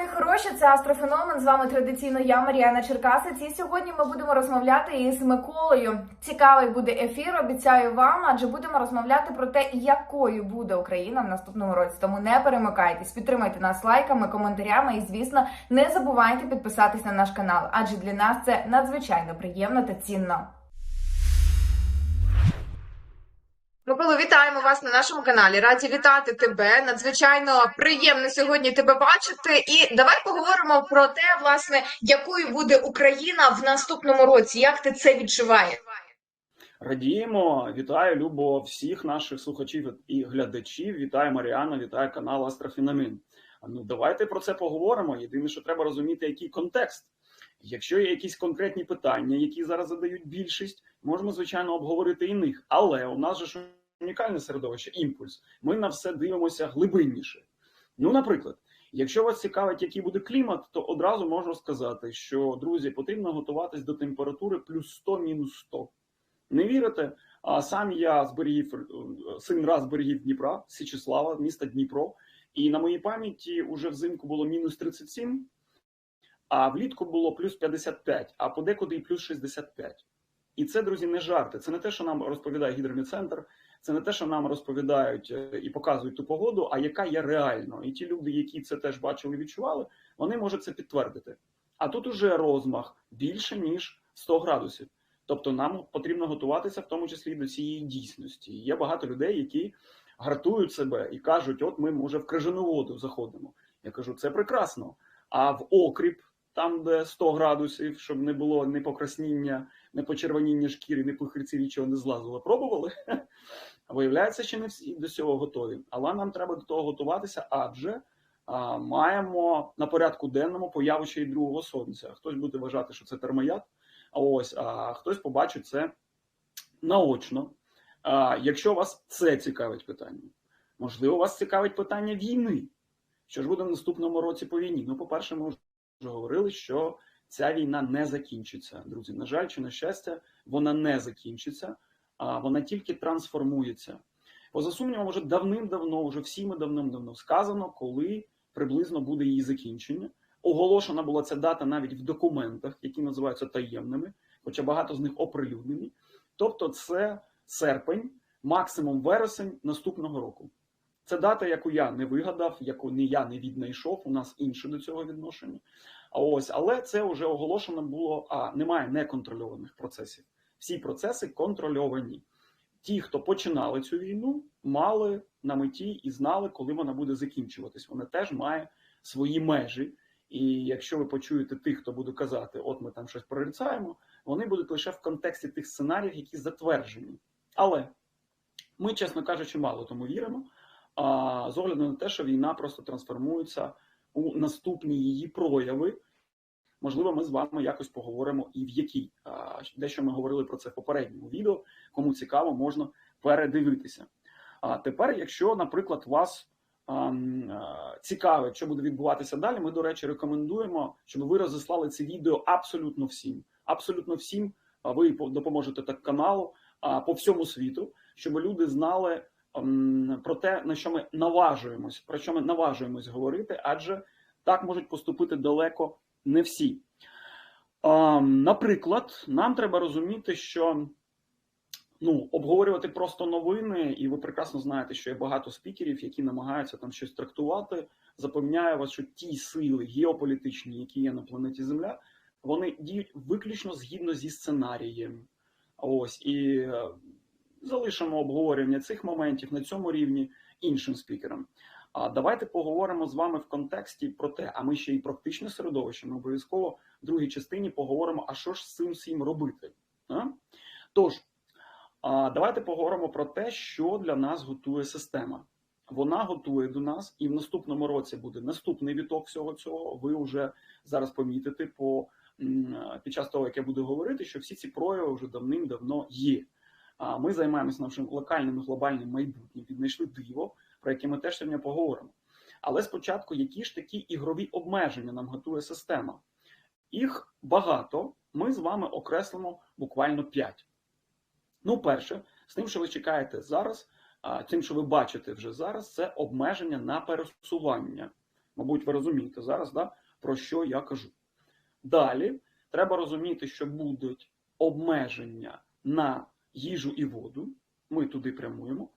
мої хороші, це астрофеномен. З вами традиційно я, Мар'яна Черкасець. І сьогодні ми будемо розмовляти із Миколою. Цікавий буде ефір, обіцяю вам, адже будемо розмовляти про те, якою буде Україна в наступному році. Тому не перемикайтесь, підтримайте нас лайками, коментарями і, звісно, не забувайте підписатись на наш канал, адже для нас це надзвичайно приємно та цінно. Миколо, вітаємо вас на нашому каналі. Раді вітати тебе. Надзвичайно приємно сьогодні тебе бачити. І давай поговоримо про те, власне, якою буде Україна в наступному році. Як ти це відчуваєш? Радіємо, вітаю Любо всіх наших слухачів і глядачів. Вітаю Маріана, вітаю канал Астрофеномен. А Ну давайте про це поговоримо. Єдине, що треба розуміти, який контекст. Якщо є якісь конкретні питання, які зараз задають більшість, можемо звичайно обговорити і них. Але у нас же ж унікальне середовище, імпульс. Ми на все дивимося глибинніше. Ну, наприклад, якщо вас цікавить, який буде клімат, то одразу можу сказати, що друзі, потрібно готуватись до температури плюс 100 мінус 100. Не вірите? А сам я з берегів е, син раз з берегів Дніпра, Січеслава, міста Дніпро. І на моїй пам'яті уже взимку було мінус 37, а влітку було плюс 55, а подекуди і плюс 65. І це, друзі, не жарти. Це не те, що нам розповідає гідроміцентр, це не те, що нам розповідають е, і показують ту погоду, а яка є реально. І ті люди, які це теж бачили і відчували, вони можуть це підтвердити. А тут уже розмах більше ніж 100 градусів. Тобто нам потрібно готуватися в тому числі до цієї дійсності. Є багато людей, які гартують себе і кажуть: от ми може в крижану воду заходимо. Я кажу, це прекрасно. А в окріп, там, де 100 градусів, щоб не було ні покрасніння, ні почервоніння шкіри, ні пухирців, нічого не злазило. Пробували? Виявляється, що не всі до цього готові. Але нам треба до того готуватися, адже а, маємо на порядку денному появу ще й другого сонця. Хтось буде вважати, що це термояд. А ось а хтось побачить це наочно. А, Якщо вас це цікавить питання, можливо, вас цікавить питання війни. Що ж буде в наступному році по війні? Ну, по-перше, вже говорили, що ця війна не закінчиться. Друзі, на жаль, чи на щастя, вона не закінчиться, а вона тільки трансформується. Поза сумнівом, вже давним-давно, вже всіми давним-давно сказано, коли приблизно буде її закінчення. Оголошена була ця дата навіть в документах, які називаються таємними, хоча багато з них оприлюднені. Тобто, це серпень, максимум вересень наступного року. Це дата, яку я не вигадав, яку не я не віднайшов. У нас інше до цього відношення. А ось, але це вже оголошено було. А немає неконтрольованих процесів. Всі процеси контрольовані. Ті, хто починали цю війну, мали на меті і знали, коли вона буде закінчуватись. Вона теж має свої межі. І якщо ви почуєте тих, хто буде казати, от ми там щось прорицаємо, вони будуть лише в контексті тих сценаріїв, які затверджені. Але ми, чесно кажучи, мало тому віримо. А з огляду на те, що війна просто трансформується у наступні її прояви. Можливо, ми з вами якось поговоримо і в якій. Дещо ми говорили про це в попередньому відео. Кому цікаво, можна передивитися. А тепер, якщо, наприклад, вас цікавить, що буде відбуватися далі, ми, до речі, рекомендуємо, щоб ви розіслали це відео абсолютно всім. Абсолютно всім ви допоможете так каналу по всьому світу, щоб люди знали про те, на що ми наважуємось, про що ми наважуємось говорити, адже так можуть поступити далеко не всі. Наприклад, нам треба розуміти, що ну, обговорювати просто новини, і ви прекрасно знаєте, що є багато спікерів, які намагаються там щось трактувати. Запевняю вас, що ті сили геополітичні, які є на планеті Земля, вони діють виключно згідно зі сценарієм. Ось і е, залишимо обговорення цих моментів на цьому рівні іншим спікерам. А давайте поговоримо з вами в контексті про те, а ми ще й практичне середовище. Ми обов'язково в другій частині поговоримо, а що ж з цим всім робити. А? Тож, а давайте поговоримо про те, що для нас готує система. Вона готує до нас, і в наступному році буде наступний віток всього цього. Ви вже зараз помітите по під час того, як я буду говорити, що всі ці прояви вже давним-давно є. А ми займаємося нашим локальним і глобальним майбутнім, віднайшли диво, про яке ми теж сьогодні поговоримо. Але спочатку, які ж такі ігрові обмеження нам готує система? Їх багато. Ми з вами окреслимо буквально 5. Ну, перше, з тим, що ви чекаєте зараз, тим, що ви бачите вже зараз, це обмеження на пересування. Мабуть, ви розумієте зараз, да, про що я кажу. Далі треба розуміти, що будуть обмеження на їжу і воду. Ми туди прямуємо.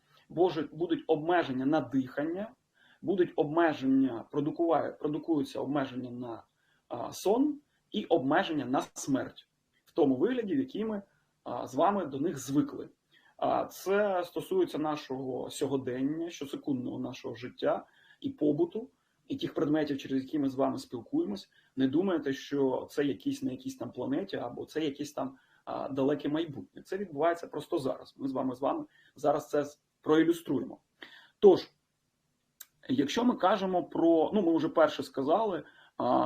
Будуть обмеження на дихання, будуть обмеження, продукуються обмеження на сон і обмеження на смерть в тому вигляді, в якій ми з вами до них звикли. А це стосується нашого сьогодення, щосекундного нашого життя і побуту, і тих предметів, через які ми з вами спілкуємось. Не думайте, що це якісь на якійсь там планеті, або це якесь там далеке майбутнє. Це відбувається просто зараз. Ми з вами з вами зараз це проілюструємо. Тож, якщо ми кажемо про, ну ми вже перше сказали,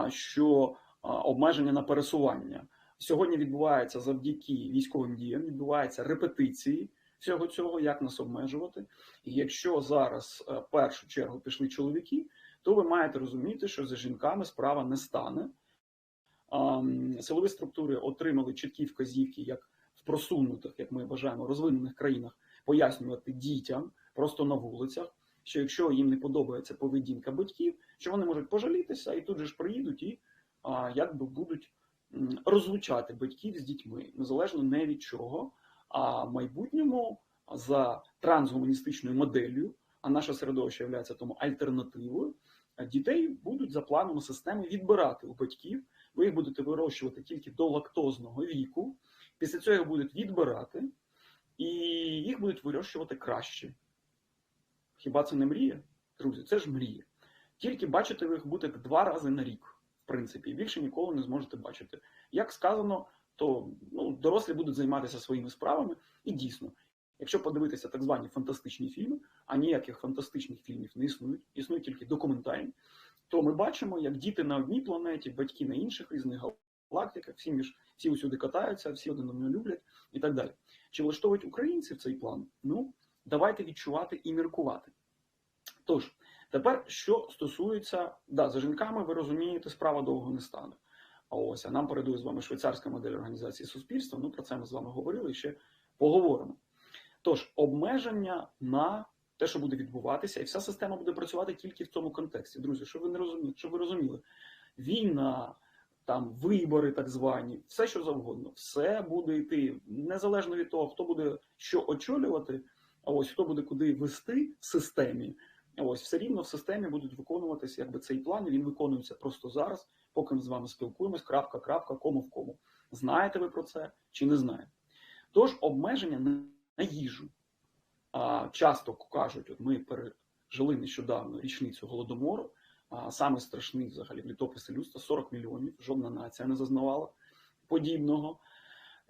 що обмеження на пересування сьогодні відбувається завдяки військовим діям, відбуваються репетиції всього цього, як нас обмежувати. І якщо зараз е, в першу чергу пішли чоловіки, то ви маєте розуміти, що за жінками справа не стане. Силові структури отримали чіткі вказівки, як в просунутих, як ми вважаємо, розвинених країнах пояснювати дітям просто на вулицях, що якщо їм не подобається поведінка батьків, що вони можуть пожалітися і тут же ж приїдуть і а, якби будуть розлучати батьків з дітьми, незалежно не від чого. А в майбутньому за трансгуманістичною моделлю, а наше середовище є тому альтернативою, дітей будуть за планом системи відбирати у батьків. Ви їх будете вирощувати тільки до лактозного віку. Після цього їх будуть відбирати, і їх будуть вирощувати краще. Хіба це не мрія? Друзі, це ж мрія. Тільки бачите ви їх будете два рази на рік, в принципі, більше ніколи не зможете бачити. Як сказано, то ну, дорослі будуть займатися своїми справами, і дійсно, якщо подивитися так звані фантастичні фільми, а ніяких фантастичних фільмів не існують, існують тільки документальні, то ми бачимо, як діти на одній планеті, батьки на інших різних галактиках, всі між всі усюди катаються, всі один одного люблять і так далі. Чи влаштовують українців цей план? Ну, давайте відчувати і міркувати. Тож, тепер, що стосується, да, за жінками, ви розумієте, справа довго не стане. А ось а нам передує з вами швейцарська модель організації суспільства. Ну про це ми з вами говорили ще поговоримо. Тож, обмеження на те, що буде відбуватися, і вся система буде працювати тільки в цьому контексті. Друзі, щоб ви не розуміли, щоб ви розуміли, війна, там вибори, так звані, все що завгодно, все буде йти незалежно від того, хто буде що очолювати, а ось хто буде куди вести в системі. Ось все рівно в системі будуть виконуватися якби цей план, він виконується просто зараз, поки ми з вами спілкуємось. Крапка, крапка, кому в кому. Знаєте ви про це чи не знаєте? Тож обмеження на їжу. А, часто кажуть, от ми пережили нещодавно річницю голодомору. А, саме страшний взагалі в літописі людства 40 мільйонів. Жодна нація не зазнавала подібного.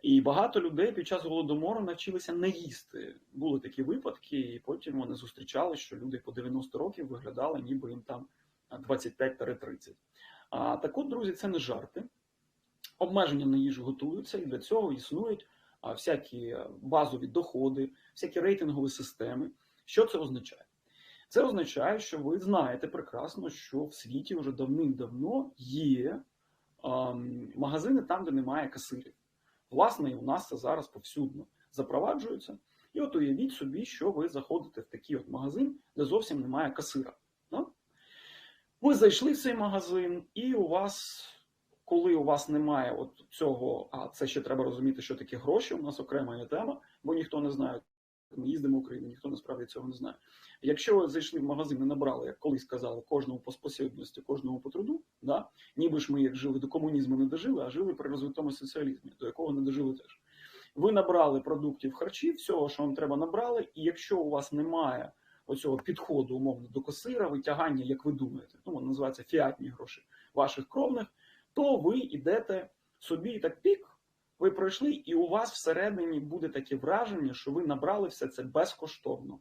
І багато людей під час голодомору навчилися не їсти. Були такі випадки, і потім вони зустрічали, що люди по 90 років виглядали, ніби їм там 25-30. А так от, друзі, це не жарти. Обмеження на їжу готуються, і для цього існують всякі базові доходи, всякі рейтингові системи. Що це означає? Це означає, що ви знаєте прекрасно, що в світі вже давним-давно є магазини там, де немає касирів. Власне, і у нас це зараз повсюдно запроваджується. І от уявіть собі, що ви заходите в такий от магазин, де зовсім немає касира. Ви зайшли в цей магазин, і у вас, коли у вас немає от цього, а це ще треба розуміти, що таке гроші, у нас окрема є тема, бо ніхто не знає. Ми їздимо в Україну, ніхто насправді цього не знає. Якщо ви зайшли в магазин і набрали, як колись казали, кожному по спосібності, кожному по труду, да? ніби ж ми як жили до комунізму не дожили, а жили при розвитому соціалізмі, до якого не дожили теж. Ви набрали продуктів харчів, всього, що вам треба, набрали, і якщо у вас немає оцього підходу умовно до касира, витягання, як ви думаєте, ну називається фіатні гроші ваших кровних, то ви йдете собі так пік. Ви пройшли, і у вас всередині буде таке враження, що ви набрали все це безкоштовно,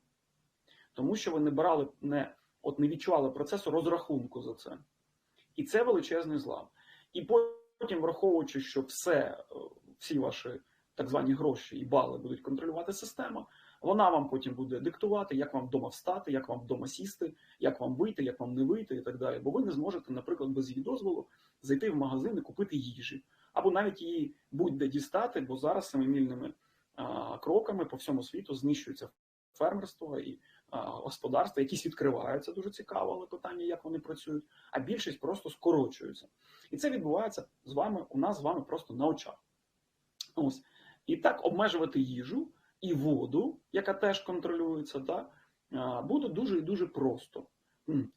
тому що ви не брали, не от не відчували процесу розрахунку за це. І це величезний злам. І потім, враховуючи, що все, всі ваші так звані гроші і бали будуть контролювати система, вона вам потім буде диктувати, як вам вдома встати, як вам вдома сісти, як вам вийти, як вам не вийти, і так далі. Бо ви не зможете, наприклад, без її дозволу зайти в магазин і купити їжі, або навіть її будь-де дістати, бо зараз семимільними а, кроками по всьому світу знищується фермерство і господарства, якісь відкриваються, дуже цікаво, але питання, як вони працюють, а більшість просто скорочуються. І це відбувається з вами, у нас з вами просто на очах. Ось. І так обмежувати їжу і воду, яка теж контролюється, да, буде дуже і дуже просто.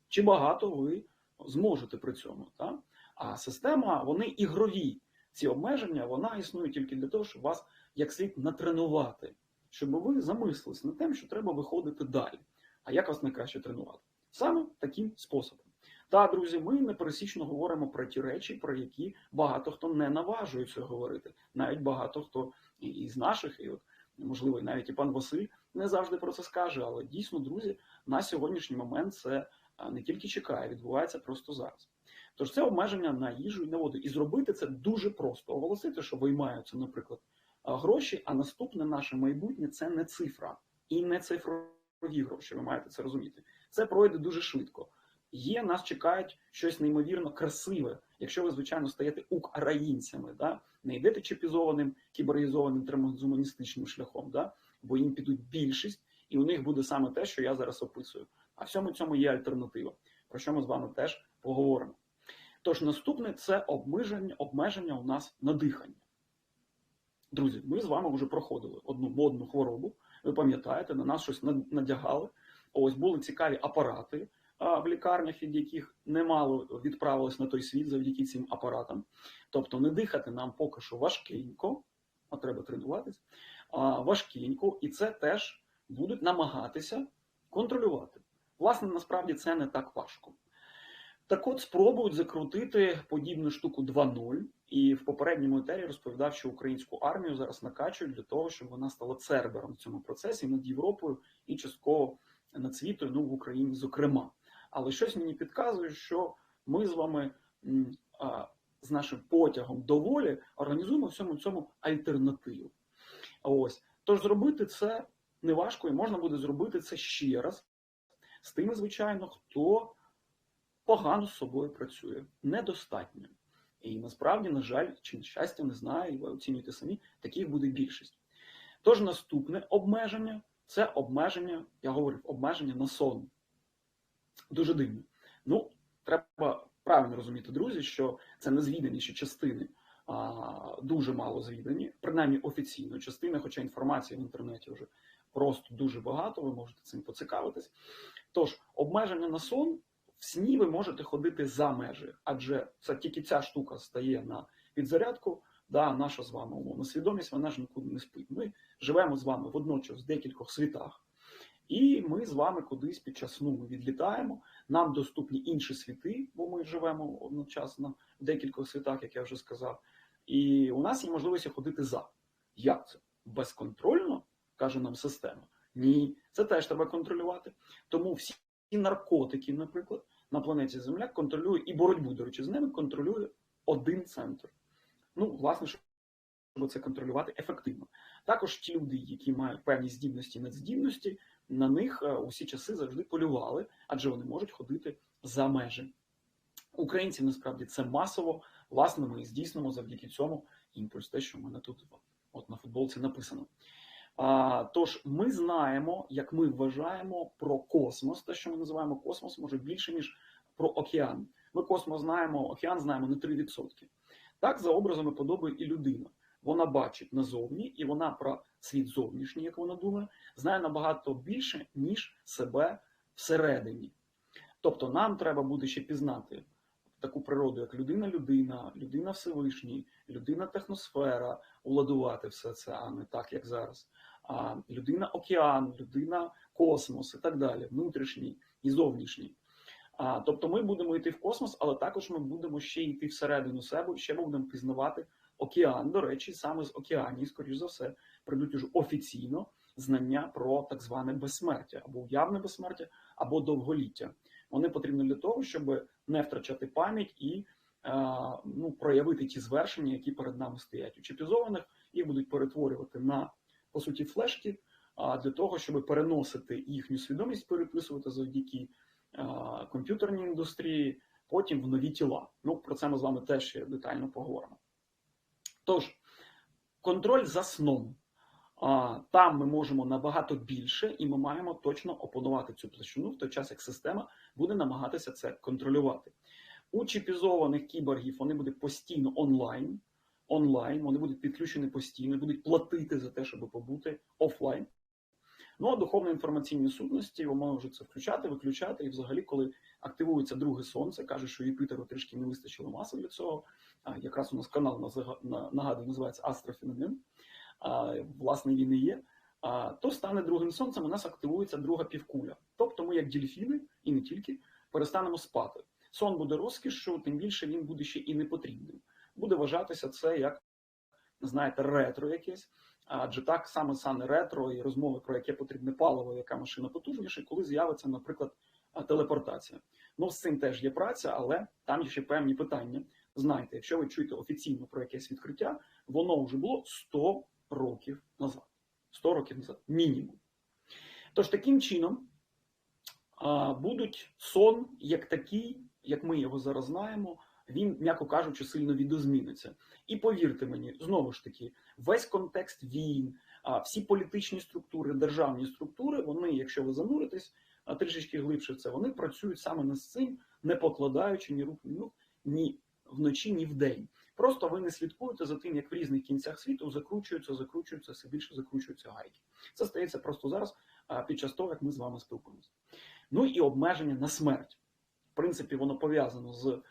Чи багато ви зможете при цьому? Да? А система, вони ігрові. Ці обмеження, вона існує тільки для того, щоб вас як слід натренувати, щоб ви замислились над тим, що треба виходити далі. А як вас найкраще тренувати? Саме таким способом. Та, друзі, ми непересічно говоримо про ті речі, про які багато хто не наважується говорити. Навіть багато хто із наших, і от, можливо, навіть і пан Василь не завжди про це скаже. Але дійсно, друзі, на сьогоднішній момент це не тільки чекає, відбувається просто зараз. Тож це обмеження на їжу і на воду. І зробити це дуже просто. Оголосити, що виймаються, наприклад, гроші, а наступне наше майбутнє це не цифра і не цифрові гроші. Ви маєте це розуміти. Це пройде дуже швидко. Є, нас чекають щось неймовірно красиве, якщо ви, звичайно, стаєте українцями, да? не йдете чіпізованим, кіберізованим трансгуманістичним шляхом, да? бо їм підуть більшість, і у них буде саме те, що я зараз описую. А всьому цьому є альтернатива, про що ми з вами теж поговоримо. Тож наступне це обмеження, обмеження у нас на дихання. Друзі, ми з вами вже проходили одну модну хворобу. Ви пам'ятаєте, на нас щось надягали. Ось були цікаві апарати в лікарнях, від яких немало відправилось на той світ завдяки цим апаратам. Тобто не дихати нам поки що важкенько, а треба тренуватись, а, важкенько, і це теж будуть намагатися контролювати. Власне, насправді це не так важко. Так от спробують закрутити подібну штуку 2.0. І в попередньому етері розповідав, що українську армію зараз накачують для того, щоб вона стала цербером в цьому процесі над Європою і частково над світою, ну в Україні, зокрема. Але щось мені підказує, що ми з вами з нашим потягом до волі організуємо всьому цьому альтернативу. Ось тож зробити це неважко, і можна буде зробити це ще раз з тими, звичайно, хто погано з собою працює, недостатньо. І насправді, на жаль, чи на щастя, не знаю, і ви оцінюєте самі, таких буде більшість. Тож наступне обмеження це обмеження, я говорив, обмеження на сон. Дуже дивно. Ну, треба правильно розуміти, друзі, що це незвіданіші частини, а, дуже мало звідані, принаймні офіційно частини, хоча інформації в інтернеті вже просто дуже багато, ви можете цим поцікавитись. Тож, обмеження на сон в сні ви можете ходити за межі, адже це тільки ця штука стає на підзарядку. Да, наша з вами умовна свідомість, вона ж нікуди не спить. Ми живемо з вами водночас в декількох світах, і ми з вами кудись під час сну ми відлітаємо. Нам доступні інші світи, бо ми живемо одночасно в декількох світах, як я вже сказав. І у нас є можливість ходити за. Як це? Безконтрольно, каже нам система. Ні, це теж треба контролювати. Тому всі наркотики, наприклад, на планеті Земля контролює і боротьбу, до речі, з ними контролює один центр. Ну, власне, щоб це контролювати ефективно. Також ті люди, які мають певні здібності і надздібності, на них е, усі часи завжди полювали, адже вони можуть ходити за межі. Українців насправді це масово. Власне, ми здійснимо завдяки цьому імпульс, те, що в мене тут от на футболці написано. А, тож ми знаємо, як ми вважаємо про космос, те, що ми називаємо космос, може більше ніж про океан. Ми космос знаємо, океан знаємо на 3%. Так, за образами подобає і людина. Вона бачить назовні, і вона про світ зовнішній, як вона думає, знає набагато більше, ніж себе всередині. Тобто, нам треба буде ще пізнати таку природу, як людина-людина, людина Всевишній, людина-техносфера, уладувати все це, а не так, як зараз. А людина-океан, людина-космос і так далі, внутрішній і зовнішній. А, тобто ми будемо йти в космос, але також ми будемо ще йти всередину себе, ще будемо пізнавати океан. До речі, саме з океанії, скоріш за все, прийдуть уже офіційно знання про так зване безсмертя або уявне безсмертя, або довголіття. Вони потрібні для того, щоб не втрачати пам'ять і е, ну, проявити ті звершення, які перед нами стоять. У чіпізованих їх будуть перетворювати на по суті флешки, а для того, щоб переносити їхню свідомість, переписувати завдяки е, комп'ютерній індустрії, потім в нові тіла. Ну про це ми з вами теж детально поговоримо. Тож, контроль за сном. Там ми можемо набагато більше, і ми маємо точно опанувати цю площину в той час, як система буде намагатися це контролювати. У чіпізованих кіборгів вони будуть постійно онлайн, онлайн, вони будуть підключені постійно, будуть платити за те, щоб побути офлайн. Ну а духовно інформаційні сутності ви можете це включати, виключати. І взагалі, коли активується друге сонце, каже, що Юпітеру трішки не вистачило маси для цього. А якраз у нас канал на- нагадую, називається Астрофеномен. А, власне, він і є. А, то стане другим сонцем, у нас активується друга півкуля. Тобто ми, як дільфіни, і не тільки, перестанемо спати. Сон буде розкішшю, тим більше він буде ще і не потрібним. Буде вважатися це як, знаєте, ретро якесь. Адже так саме саме ретро і розмови про яке потрібне паливо, яка машина потужніша, коли з'явиться, наприклад, телепортація. Ну, з цим теж є праця, але там є ще певні питання. Знайте, якщо ви чуєте офіційно про якесь відкриття, воно вже було 100 років назад. 100 років назад, мінімум. Тож таким чином будуть сон як такий, як ми його зараз знаємо, він, м'яко кажучи, сильно відозміниться. І повірте мені, знову ж таки, весь контекст війн, всі політичні структури, державні структури, вони, якщо ви зануритесь трішечки глибше в це, вони працюють саме над цим, не покладаючи ні рук, ні ног, ні вночі, ні вдень. Просто ви не слідкуєте за тим, як в різних кінцях світу закручуються, закручуються, все більше закручуються гайки. Це стається просто зараз під час того, як ми з вами спілкуємося. Ну і обмеження на смерть. В принципі, воно пов'язано з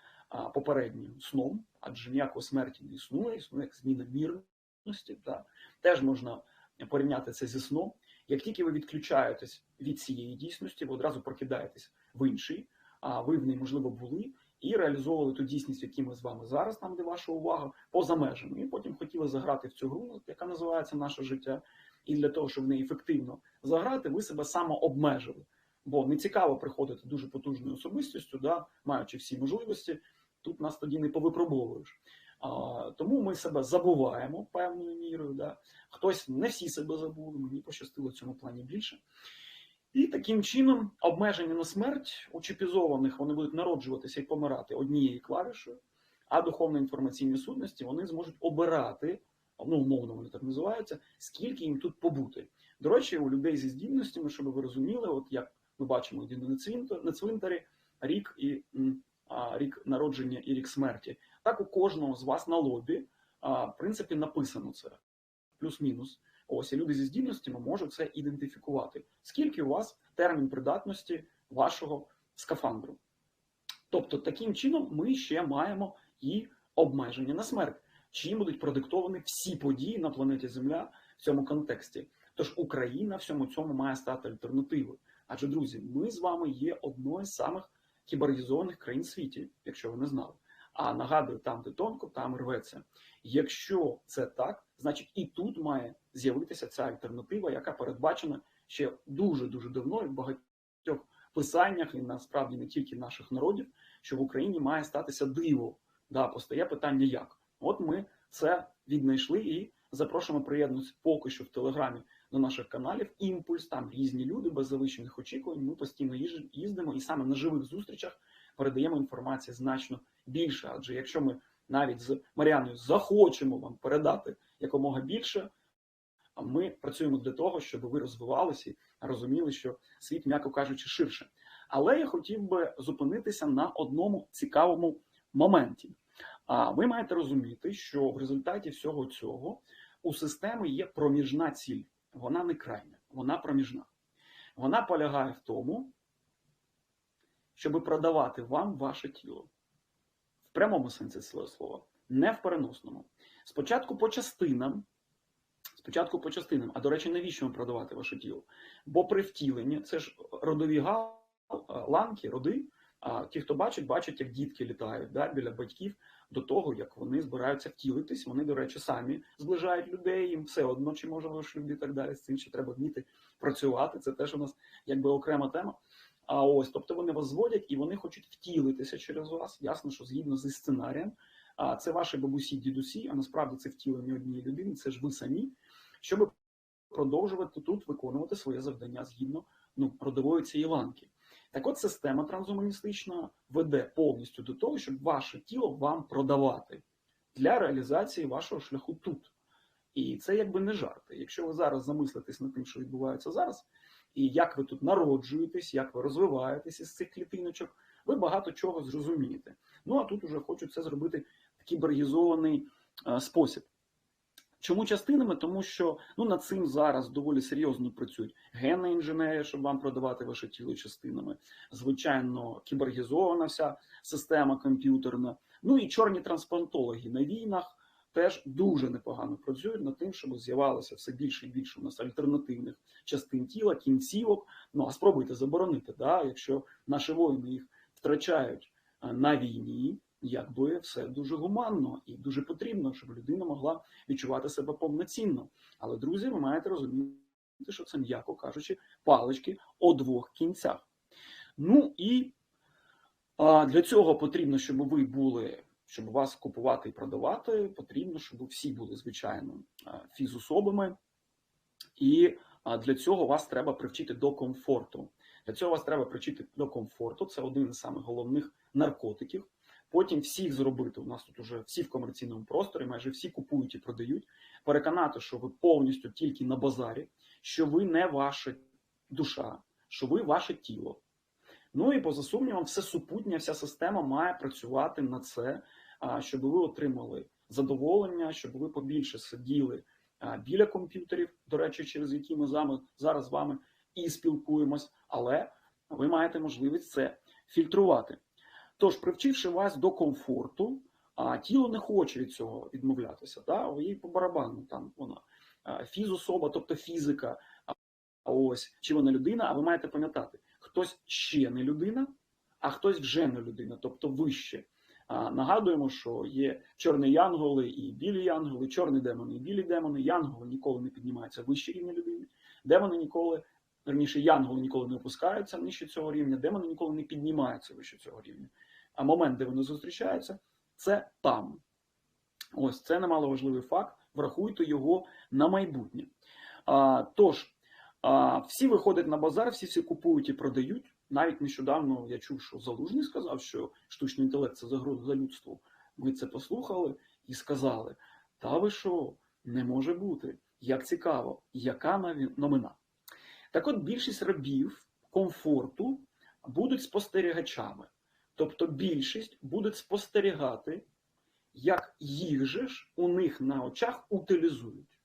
попереднім сном, адже ніякої смерті не існує, існує як зміна мірності. Та. Теж можна порівняти це зі сном. Як тільки ви відключаєтесь від цієї дійсності, ви одразу прокидаєтесь в іншій, а ви в ній, можливо, були, і реалізовували ту дійсність, в якій ми з вами зараз, там, де ваша увага, поза межами. І потім хотіли заграти в цю гру, яка називається наше життя. І для того, щоб в неї ефективно заграти, ви себе самообмежили. Бо не цікаво приходити дуже потужною особистістю, да, маючи всі можливості, тут нас тоді не повипробовуєш. А, тому ми себе забуваємо певною мірою. Да. Хтось не всі себе забули, мені пощастило в цьому плані більше. І таким чином обмеження на смерть у чіпізованих вони будуть народжуватися і помирати однією клавішою, а духовно-інформаційні сутності вони зможуть обирати, ну умовно вони так називаються, скільки їм тут побути. До речі, у людей зі здібностями, щоб ви розуміли, от як ми бачимо на цвинтарі, рік і рік народження і рік смерті. Так у кожного з вас на лобі, в принципі, написано це плюс-мінус. Ось і люди зі здібностями можуть це ідентифікувати. Скільки у вас термін придатності вашого скафандру? Тобто, таким чином ми ще маємо і обмеження на смерть, чим будуть продиктовані всі події на планеті Земля в цьому контексті. Тож Україна всьому цьому має стати альтернативою. Адже, друзі, ми з вами є одною з самих кібернізованих країн світі, якщо ви не знали. А нагадую, там, де тонко, там рветься. Якщо це так, значить і тут має з'явитися ця альтернатива, яка передбачена ще дуже дуже давно і в багатьох писаннях, і насправді не тільки наших народів, що в Україні має статися диво. Да, постає питання як. От ми це віднайшли і запрошуємо приєднатися поки що в телеграмі до наших каналів. Імпульс, там різні люди без завищених очікувань. Ми постійно їздимо і саме на живих зустрічах передаємо інформацію значно більше. Адже якщо ми навіть з Маріаною захочемо вам передати якомога більше, ми працюємо для того, щоб ви розвивалися і розуміли, що світ, м'яко кажучи, ширше. Але я хотів би зупинитися на одному цікавому моменті. А ви маєте розуміти, що в результаті всього цього у системи є проміжна ціль. Вона не крайня, вона проміжна. Вона полягає в тому, щоб продавати вам ваше тіло в прямому сенсі цього слова, не в переносному. Спочатку по частинам, спочатку по частинам. А до речі, навіщо вам продавати ваше тіло? Бо при втіленні це ж родові ланки, роди. А ті, хто бачить, бачать, як дітки літають да, біля батьків до того, як вони збираються втілитись. Вони, до речі, самі зближають людей, їм все одно, чи може ви шлюбі так далі. З цим ще треба вміти працювати. Це теж у нас якби окрема тема. А ось, тобто вони вас зводять і вони хочуть втілитися через вас. Ясно, що згідно зі сценарієм. А це ваші бабусі, дідусі, а насправді це втілення однієї людини, це ж ви самі, щоб продовжувати тут виконувати своє завдання згідно ну, родової цієї ланки. Так от система трансгуманістична веде повністю до того, щоб ваше тіло вам продавати для реалізації вашого шляху тут. І це якби не жарти. Якщо ви зараз замислитесь над тим, що відбувається зараз, і як ви тут народжуєтесь, як ви розвиваєтесь із цих клітиночок, ви багато чого зрозумієте. Ну а тут уже хочуть це зробити в кібергізований е, спосіб. Чому частинами? Тому що ну над цим зараз доволі серйозно працюють генна інженерія, щоб вам продавати ваше тіло частинами. Звичайно, кібергізована вся система комп'ютерна. Ну і чорні трансплантологи на війнах теж дуже непогано працюють над тим, щоб з'явалося все більше і більше у нас альтернативних частин тіла, кінцівок. Ну а спробуйте заборонити, да, якщо наші воїни їх втрачають е, на війні. Якби все дуже гуманно і дуже потрібно, щоб людина могла відчувати себе повноцінно. Але друзі, ви маєте розуміти, що це, м'яко кажучи, палички о двох кінцях. Ну і а, для цього потрібно, щоб ви були, щоб вас купувати і продавати, потрібно, щоб всі були, звичайно, фізособами. І для цього вас треба привчити до комфорту. Для цього вас треба привчити до комфорту. Це один із самих головних наркотиків. Потім всіх зробити. У нас тут уже всі в комерційному просторі, майже всі купують і продають. Переконати, що ви повністю тільки на базарі, що ви не ваша душа, що ви ваше тіло. Ну і поза сумнівом, все супутнє, вся система має працювати на це, щоб ви отримали задоволення, щоб ви побільше сиділи біля комп'ютерів, до речі, через які ми зараз з вами і спілкуємось, але ви маєте можливість це фільтрувати. Тож, привчивши вас до комфорту, а тіло не хоче від цього відмовлятися. Да? Їй по барабану там вона фізособа, тобто фізика, ось чи вона людина, а ви маєте пам'ятати, хтось ще не людина, а хтось вже не людина, тобто вище. Нагадуємо, що є чорні янголи і білі янголи, чорні демони і білі демони. Янголи ніколи не піднімаються вище рівня людини. Демони ніколи, верніше, янголи ніколи не опускаються нижче цього рівня, демони ніколи не піднімаються вище цього рівня. А момент, де вони зустрічаються, це там. Ось це немаловажливий факт. Врахуйте його на майбутнє. А, тож, а, всі виходять на базар, всі всі купують і продають. Навіть нещодавно я чув, що Залужний сказав, що штучний інтелект це загроза за людству. Ви це послухали і сказали: Та ви що, не може бути? Як цікаво, яка новина? Так от більшість рабів комфорту будуть спостерігачами. Тобто більшість будуть спостерігати, як їх же ж у них на очах утилізують.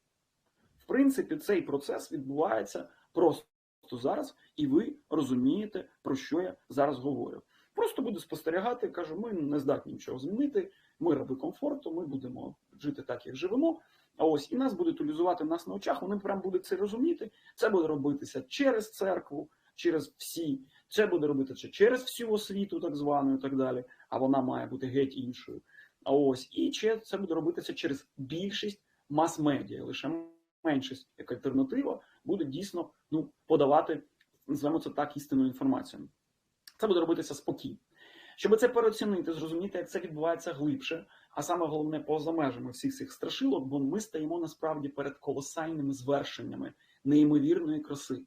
В принципі, цей процес відбувається просто зараз, і ви розумієте, про що я зараз говорю. Просто буду спостерігати, кажу, ми не здатні нічого змінити, ми раби комфорту, ми будемо жити так, як живемо. А ось і нас будуть утилізувати нас на очах, вони прям будуть це розуміти. Це буде робитися через церкву, через всі. Це буде робитися через всю освіту, так звану, і так далі. А вона має бути геть іншою. А ось і ще це буде робитися через більшість мас-медіа. Лише меншість як альтернатива буде дійсно ну подавати, називаємо це так, істинну інформацію. Це буде робитися спокійно. Щоб це переоцінити, зрозуміти, як це відбувається глибше, а саме головне поза межами всіх цих страшилок, бо ми стаємо насправді перед колосальними звершеннями неймовірної краси.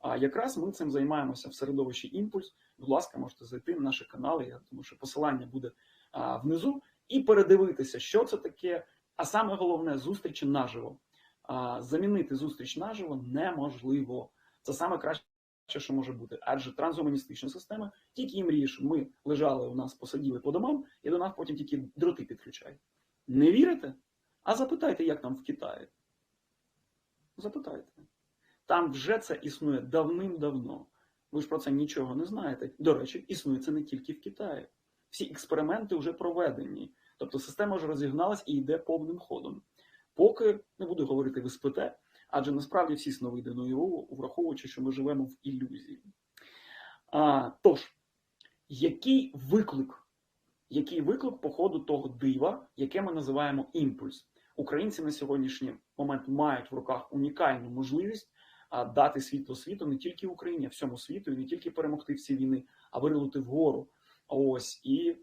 А якраз ми цим займаємося в середовищі імпульс. Будь ласка, можете зайти на наші канали. Я думаю, що посилання буде а, внизу, і передивитися, що це таке. А саме головне зустрічі наживо. А, замінити зустріч наживо неможливо. Це саме краще, що може бути. Адже трансгуманістична система тільки і мріє, ми лежали у нас, посаділи по домам, і до нас потім тільки дроти підключають. Не вірите? А запитайте, як там в Китаї. Запитайте. Там вже це існує давним-давно. Ви ж про це нічого не знаєте. До речі, існує це не тільки в Китаї. Всі експерименти вже проведені. Тобто система вже розігналась і йде повним ходом. Поки не буду говорити, ви спите, адже насправді всі сновиди наяву, враховуючи, що ми живемо в ілюзії. А, тож, який виклик? Який виклик по ходу того дива, яке ми називаємо імпульс? Українці на сьогоднішній момент мають в руках унікальну можливість а, дати світло світу не тільки Україні, а всьому світу, і не тільки перемогти всі війни, а вирилити вгору. Ось і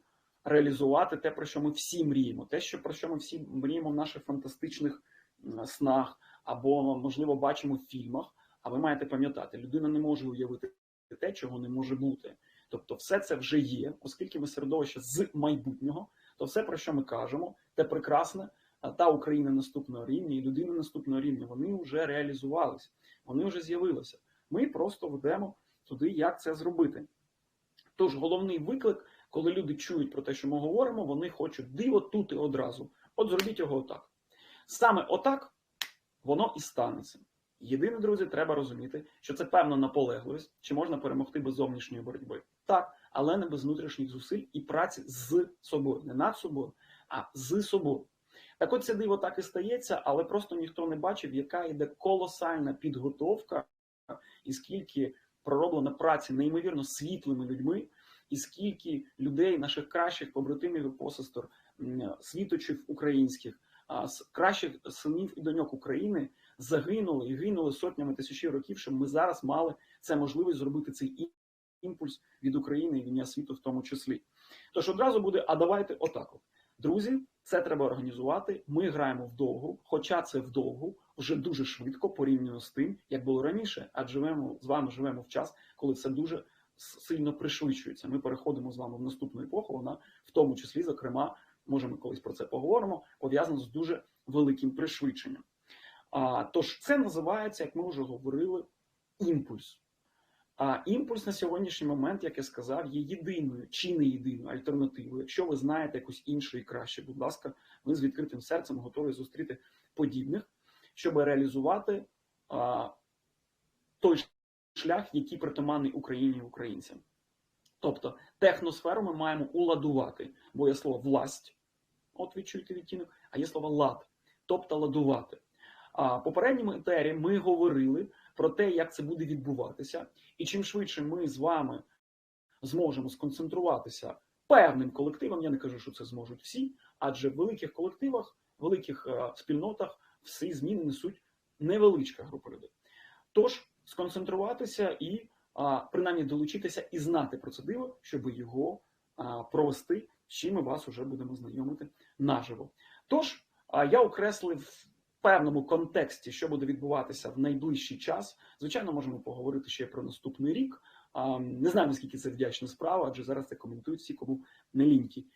реалізувати те, про що ми всі мріємо, те, що про що ми всі мріємо в наших фантастичних снах, або, можливо, бачимо в фільмах. А ви маєте пам'ятати, людина не може уявити те, чого не може бути. Тобто, все це вже є, оскільки ми середовище з майбутнього, то все, про що ми кажемо, те прекрасне, та Україна наступного рівня і людина наступного рівня, вони вже реалізувалися, вони вже з'явилися. Ми просто ведемо туди, як це зробити. Тож головний виклик, коли люди чують про те, що ми говоримо, вони хочуть диво тут і одразу. От зробіть його отак. Саме отак воно і станеться. Єдине, друзі, треба розуміти, що це певна наполегливість, чи можна перемогти без зовнішньої боротьби. Так, але не без внутрішніх зусиль і праці з собою, не над собою, а з собою. Так от це диво так і стається, але просто ніхто не бачив, яка йде колосальна підготовка, і скільки пророблено праці неймовірно світлими людьми, і скільки людей, наших кращих побратимів і посестер, світочів українських, кращих синів і доньок України загинули і гинули сотнями тисячів років, щоб ми зараз мали це можливість зробити цей імпульс від України і від світу в тому числі. Тож одразу буде, а давайте отак. Друзі, це треба організувати. Ми граємо вдовгу, хоча це вдовгу вже дуже швидко порівняно з тим, як було раніше, адже живемо з вами живемо в час, коли все дуже сильно пришвидшується. Ми переходимо з вами в наступну епоху. Вона в тому числі, зокрема, може, ми колись про це поговоримо, пов'язана з дуже великим пришвидшенням. А, тож це називається, як ми вже говорили, імпульс. А імпульс на сьогоднішній момент, як я сказав, є єдиною чи не єдиною альтернативою. Якщо ви знаєте якусь іншу і краще, будь ласка, ми з відкритим серцем готові зустріти подібних, щоб реалізувати а, той шлях, який притаманний Україні і українцям. Тобто техносферу ми маємо уладувати, бо є слово власть, от відчуйте відтінок, а є слово лад, тобто ладувати. А попередньому етері ми говорили про те, як це буде відбуватися, і чим швидше ми з вами зможемо сконцентруватися певним колективом, я не кажу, що це зможуть всі, адже в великих колективах, великих е, спільнотах всі зміни несуть невеличка група людей. Тож сконцентруватися і принаймні долучитися і знати про це диво, щоб його провести, з чим ми вас вже будемо знайомити наживо. Тож я окреслив певному контексті, що буде відбуватися в найближчий час. Звичайно, можемо поговорити ще про наступний рік. Не знаю, наскільки це вдячна справа, адже зараз це коментують всі, кому не лінькі